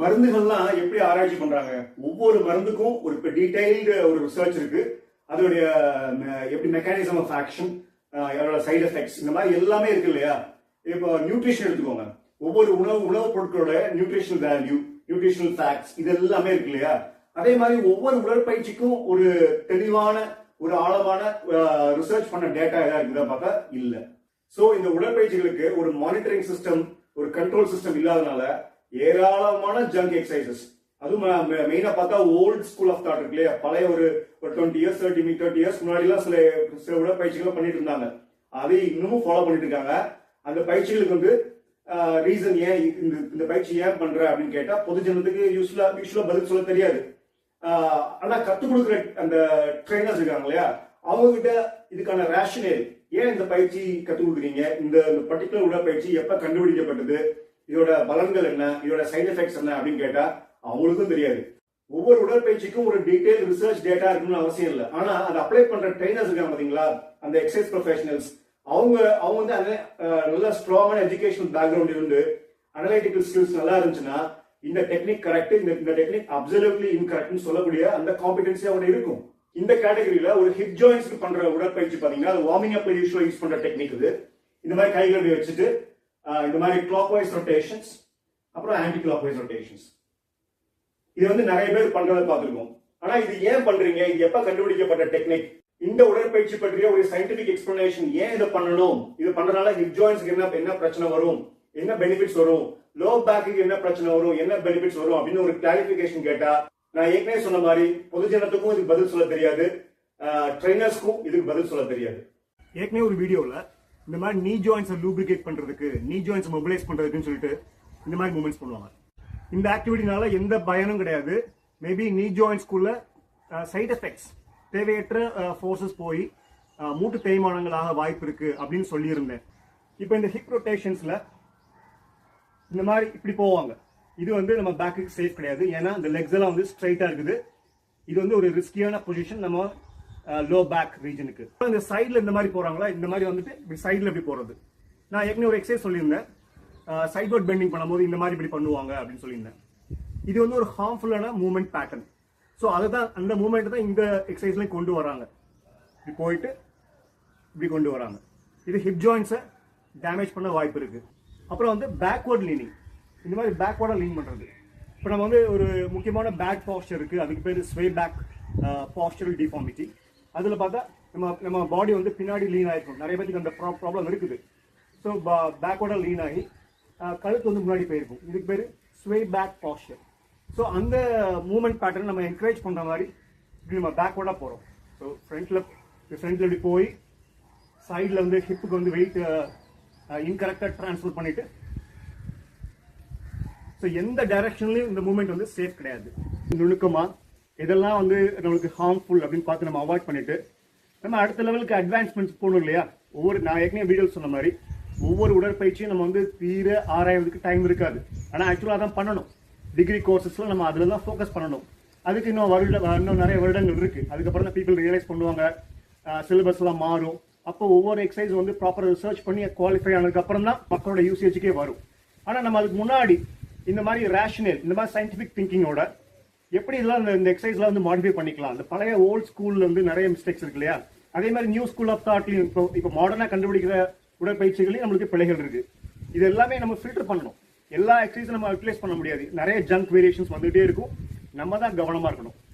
மருந்துகள்லாம் எப்படி ஆராய்ச்சி பண்றாங்க? ஒவ்வொரு மருந்துக்கும் ஒரு இப்போ டீடைல்டு ஒரு ரிசர்ச் இருக்கு. அதோடைய எப்படி மெக்கானிசம் ஆஃப் ஆக்ஷன் அதோட சைடு எஃபெக்ட்ஸ் இந்த மாதிரி எல்லாமே இருக்கு இல்லையா? இப்போ நியூட்ரிஷன் எடுத்துக்கோங்க. ஒவ்வொரு உணவு உணவுப் பொருட்களோட நியூட்ரிஷனல் வேல்யூ நியூட்ரிஷனல் ஃபேக்ட்ஸ் இது எல்லாமே இருக்கு இல்லையா? அதே மாதிரி ஒவ்வொரு உடற்பயிற்சிக்கும் ஒரு தெளிவான ஒரு ஆழமான ரிசர்ச் பண்ண டேட்டா ஏதாவது இருக்குதா பார்த்தா இல்லை. ஸோ இந்த உடற்பயிற்சிகளுக்கு ஒரு மானிட்டரிங் சிஸ்டம் ஒரு கண்ட்ரோல் சிஸ்டம் இல்லாதனால ஏராளமான ஜங்க் எக்ஸசைசஸ் அதுவும் மெயினா பார்த்தா ஓல்ட் ஸ்கூல் ஆஃப் தாட் இருக்கு இல்லையா பழைய ஒரு ஒரு டுவெண்ட்டி இயர்ஸ் தேர்ட்டி மீ தேர்ட்டி இயர்ஸ் முன்னாடிலாம் சில சில உடற்பயிற்சிகளை பண்ணிட்டு இருந்தாங்க. அதை இன்னமும் ஃபாலோ பண்ணிட்டு இருக்காங்க. அந்த பயிற்சிகளுக்கு வந்து ரீசன் ஏன் இந்த இந்த பயிற்சி ஏன் பண்ற அப்படின்னு கேட்டா பொதுஜனத்துக்கு யூஸ்ஃபுல்லா யூஸ்ஃபுல்லா பதில் சொல்ல தெரியாது. ஆனா கத்துக் கொடுக்குற அந்த ட்ரைனர்ஸ் இருக்காங்க இல்லையா? அவங்க கிட்ட இதுக்கான ரேஷனே ஏன் இந்த பயிற்சி கத்துக் கொடுக்குறீங்க? இந்த பர்டிகுலர் உடற்பயிற்சி எப்ப கண்டுபிடிக்கப்பட்டது? இதோட பலன்கள் என்ன? இதோட சைடு எஃபெக்ட்ஸ் என்ன அப்படின்னு கேட்டா அவங்களுக்கும் தெரியாது. ஒவ்வொரு உடற்பயிற்சிக்கும் ஒரு டீடைல் ரிசர்ச் டேட்டா இருக்கணும்னு அவசியம் இல்லை. ஆனா அதை அப்ளை பண்ற ட்ரைனர்ஸ் இருக்காங்க பாத்தீங்களா? அந்த எக்ஸசைஸ் ப்ரொஃபஷனல்ஸ் அவங்க அவங்க வந்து அந்த நல்ல ஸ்ட்ராங்கான எஜுகேஷனல் பேக்ரவுண்ட் இருந்து அனலைட்டிக்கல் ஸ்கில்ஸ் நல்லா இருந்துச்சுன்னா இந்த டெக்னிக் கரெக்ட் இந்த இந்த டெக்னிக் அப்சர்வ்லி இன்கரெக்ட்னு சொல்லக்கூடிய அந்த காம்பிடன்சி அவங்க இருக்கும். இந்த கேட்டகரியில ஒரு ஹிப் ஜாயின்ஸ்க்கு பண்ற உடற்பயிற்சி பாத்தீங்கன்னா அது வார்மிங் அப் யூஸ்வலா யூஸ் பண்ற டெக்னிக் இது. இந்த மாதிரி கைகளை வச்சுட்டு இந்த மாதிரி கிளாக் வைஸ் ரொட்டேஷன்ஸ் அப்புறம் ஆன்டி கிளாக் வைஸ் ரொட்டேஷன்ஸ் இது வந்து நிறைய பேர் பண்றதை பார்த்துருக்கோம். ஆனா இது ஏன் பண்றீங்க? இது எப்ப கண்டுபிடிக்கப்பட்ட டெக்னிக் இந்த உடற்பயிற்சி பற்றிய ஒரு சயின்டிபிக் எக்ஸ்பிளனேஷன் ஏன் இதை பண்ணணும்? இது பண்றதுனால ஹிப் ஜாயின்ஸ்க்கு என்ன என்ன பிரச்சனை வரும்? என்ன பெனிஃபிட்ஸ் வரும்? லோ பேக்குக்கு என்ன பிரச்சனை வரும்? என்ன பெனிஃபிட்ஸ் வரும்? அப்படின்னு ஒரு கிளாரிபிகேஷன் கேட்டா நான் ஏற்கனவே சொன்ன மாதிரி பொதுஜனத்துக்கும் இதுக்கு பதில் சொல்ல தெரியாது. ட்ரைனர்ஸ்க்கும் இதுக்கு பதில் சொல்ல தெரியாது. ஏற்கனவே ஒரு வீடியோல இந்த மாதிரி நீ ஜாயின்ஸை லூப்ரிகேட் பண்றதுக்கு நீ ஜாயின்ஸ் மொபிலைஸ் பண்றதுக்குன்னு சொல்லிட்டு இந்த மாதிரி மூமெண்ட்ஸ் பண்ணுவாங்க. இந்த ஆக்டிவிட்டினால எந்த பயனும் கிடையாது. மேபி நீ ஜாயின்ஸ்குள்ள சைட் எஃபெக்ட்ஸ் தேவையற்ற ஃபோர்ஸஸ் போய் மூட்டு தேய்மானங்களாக வாய்ப்பு இருக்கு அப்படின்னு சொல்லியிருந்தேன். இப்போ இந்த ஹிப் ரொட்டேஷன்ஸில் இந்த மாதிரி இப்படி போவாங்க. இது வந்து நம்ம பேக்குக்கு சேஃப் கிடையாது. ஏன்னா இந்த லெக்ஸ் எல்லாம் வந்து ஸ்ட்ரைட்டாக இருக்குது. இது வந்து ஒரு ரிஸ்கியான பொசிஷன் நம்ம லோ பேக் ரீஜனுக்கு இந்த சைடில் இந்த மாதிரி போகிறாங்களா இந்த மாதிரி வந்துட்டு இப்படி சைடில் இப்படி போகிறது நான் ஏற்கனவே ஒரு எக்ஸசைஸ் சொல்லியிருந்தேன். சைட்வர்ட் பெண்டிங் பண்ணும்போது இந்த மாதிரி இப்படி பண்ணுவாங்க அப்படின்னு சொல்லியிருந்தேன். இது வந்து ஒரு ஹார்ம்ஃபுல்லான மூமெண்ட் பேட்டர்ன் ஸோ அதை தான் அந்த மூமெண்ட் தான் இந்த எக்ஸசைஸ்லேயும் கொண்டு வராங்க. இப்படி போயிட்டு இப்படி கொண்டு வராங்க. இது ஹிப் ஜாயின்ஸை டேமேஜ் பண்ண வாய்ப்பு இருக்குது அப்புறம் வந்து பேக்வர்ட் லீனிங் இந்த மாதிரி பேக்வர்டாக லீன் பண்ணுறது இப்போ நம்ம வந்து ஒரு முக்கியமான பேக் பாஸ்டர் இருக்குது அதுக்கு பேர் ஸ்வே பேக் பாஸ்டரல் டிஃபார்மிட்டி அதில் பார்த்தா நம்ம நம்ம பாடி வந்து பின்னாடி லீன் ஆகிருக்கும் நிறைய பேருக்கு அந்த ப்ராப்ளம் இருக்குது. ஸோ பேக்வர்டாக லீன் ஆகி கழுத்து வந்து முன்னாடி போயிருக்கும். இதுக்கு பேர் ஸ்வே பேக் பாஸ்டர் ஸோ அந்த மூமெண்ட் பேட்டர்ன் நம்ம என்கரேஜ் பண்ணுற மாதிரி இப்படி நம்ம பேக்வர்டாக போகிறோம் ஸோ ஃப்ரண்ட்டில் ஃப்ரண்ட்டில் இப்படி போய் சைடில் வந்து ஹிப்புக்கு வந்து வெயிட் இன்கரெக்டாக ட்ரான்ஸ்ஃபர் பண்ணிவிட்டு ஸோ எந்த டைரக்ஷன்லையும் இந்த மூமெண்ட் வந்து சேஃப் கிடையாது. நுணுக்கமாக இதெல்லாம் வந்து நம்மளுக்கு ஹார்ம்ஃபுல் அப்படின்னு பார்த்து நம்ம அவாய்ட் பண்ணிட்டு நம்ம அடுத்த லெவலுக்கு அட்வான்ஸ்மெண்ட்ஸ் போகணும் இல்லையா? ஒவ்வொரு நான் ஏற்கனவே வீடியோ சொன்ன மாதிரி ஒவ்வொரு உடற்பயிற்சியும் நம்ம வந்து தீர ஆராய்வதுக்கு டைம் இருக்காது. ஆனால் ஆக்சுவலாக தான் பண்ணணும். டிகிரி கோர்சஸ்ல நம்ம அதில் தான் ஃபோக்கஸ் பண்ணணும். அதுக்கு இன்னும் வருட இன்னும் நிறைய வருடங்கள் இருக்குது அதுக்கப்புறம் தான் பீப்புள் ரியலைஸ் பண்ணுவாங்க. சிலபஸ்லாம் மாறும். அப்போ ஒவ்வொரு எக்ஸசைஸ் வந்து ப்ராப்பராக ரிசர்ச் பண்ணி குவாலிஃபை ஆனதுக்கப்புறம் தான் மக்களோட யூசேஜுக்கே வரும். ஆனால் நம்ம அதுக்கு முன்னாடி இந்த மாதிரி ரேஷனல் இந்த மாதிரி சயின்டிஃபிக் திங்கிங்கோட எப்படி இதெல்லாம் இந்த- எக்ஸசைஸ்லாம் வந்து மாடிஃபை பண்ணிக்கலாம்? இந்த பழைய ஓல்ட் ஸ்கூல்ல வந்து நிறைய மிஸ்டேக்ஸ் இருக்கு இல்லையா? அதே மாதிரி நியூ ஸ்கூல் ஆஃப் தாட்லையும் இப்போ இப்போ மாடர்னாக கண்டுபிடிக்கிற உடற்பயிற்சிகளையும் நம்மளுக்கு பிழைகள் இருக்கு. இது எல்லாமே நம்ம ஃபில்டர் பண்ணணும். எல்லா எக்ஸசைஸும் நம்ம யூட்டிலைஸ் பண்ண முடியாது. நிறைய ஜங்க் வேரியேஷன்ஸ் வந்துகிட்டே இருக்கும். நம்ம தான் கவனமாக இருக்கணும்.